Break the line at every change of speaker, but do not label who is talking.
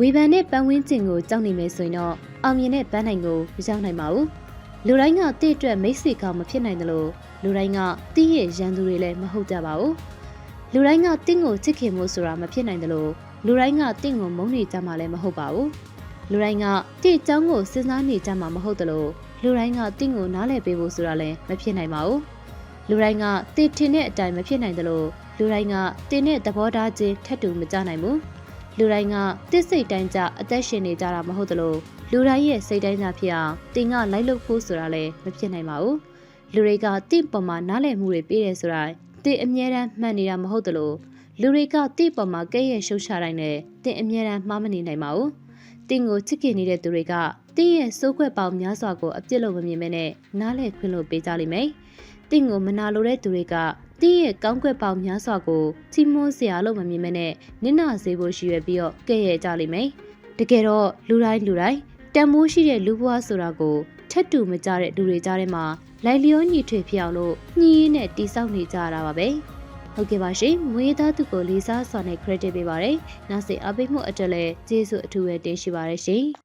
ဝေဖန်တဲ့ပန်းဝင်းကျင်ကိုကြောက်နေမယ်ဆိုရင်တော့အောင်မြင်တဲ့ပန်းနိုင်ကိုမရောက်နိုင်ပါဘူးလူတိုင်းကတင့်အတွက်မိတ်ဆွေကောင်းမဖြစ်နိုင်တယ်လို့လူတိုင်းကတင့်ရဲ့ရန်သူတွေလည်းမဟုတ်ကြပါဘူးလူတိုင်းကတင့်ကိုချစ်ခင်မှုဆိုတာမဖြစ်နိုင်တယ်လို့လူတိုင်းကတင့်ကိုမုန်းနေကြမှာလည်းမဟုတ်ပါဘူးလူတိုင်းကတင့်အကြောင်းကိုစဉ်းစားနေကြမှာမဟုတ်တယ်လို့လူတိုင်းကတင့်ကိုနားလည်ပေးဖို့ဆိုတာလည်းမဖြစ်နိုင်ပါဘူးလူတိုင်းကတင့်ထင်တဲ့အတိုင်းမဖြစ်နိုင်တယ်လို့လူတိုင်းကတင်တဲ့သဘောထားချင်းထက်တူမကြနိုင်ဘူး လူတိုင်းကတစ်စိတ်တိုင်းကြအသက်ရှင်နေကြတာမဟုတ်သလိုလူတိုင်းရဲ့စိတ်တိုင်းကြဖြစ်အောင်တင်ကလိုက်လုပ်ဖို့ဆိုတာလည်းမဖြစ်နိုင်ပါဘူးလူတွေကတင့်ပေါ်မှာနားလည်မှုတွေပေးတယ်ဆိုတာတင်အမြဲတမ်းမှန်နေတာမဟုတ်သလိုလူတွေကတင့်ပေါ်မှာကဲ့ရဲ့ရှုပ်ချတိုင်းနဲ့တင်အမြဲတမ်းမှားမနေနိုင်ပါဘူးတင်ကိုချစ်ခင်နေတဲ့သူတွေကတင်းရဲ့စိုးခွက်ပေါင်းများစွာကိုအပြစ်လို့မမြင်မဲနဲ့နားလဲခွင့်လို့ပေးကြလိမ့်မယ်။တင်းကိုမနာလိုတဲ့သူတွေက တင်းရဲ့ကောင်းကွက်ပေါင်းများစွာကိုချီးမွမ်းစရာလို့မမြင်မဲနဲ့နင့်နာစေဖို့ရှိရပြီးတော့ကဲ့ရဲ့ကြလိမ့်မယ်။တကယ်တော့လူတိုင်းလူတိုင်းတန်မိုးရှိတဲ့လူဘဝဆိုတာကိုထက်တူမကြတဲ့လူတွေကြားထဲမှာလိုက်လျောညီထွေဖြစ်အောင်လို့ညှီးရင်းနဲ့တိဆောက်နေကြရတာပါပဲ။ဟုတ်ကဲ့ပါရှင်။မွေးသားသူကိုလေးစားစွာနဲ့ credit ပေးပါရစေ။နောက်စေအပိတ်မှုအတွက်လည်းကျေးဇူးအထူးပဲတင်ရှိပါရရှင်။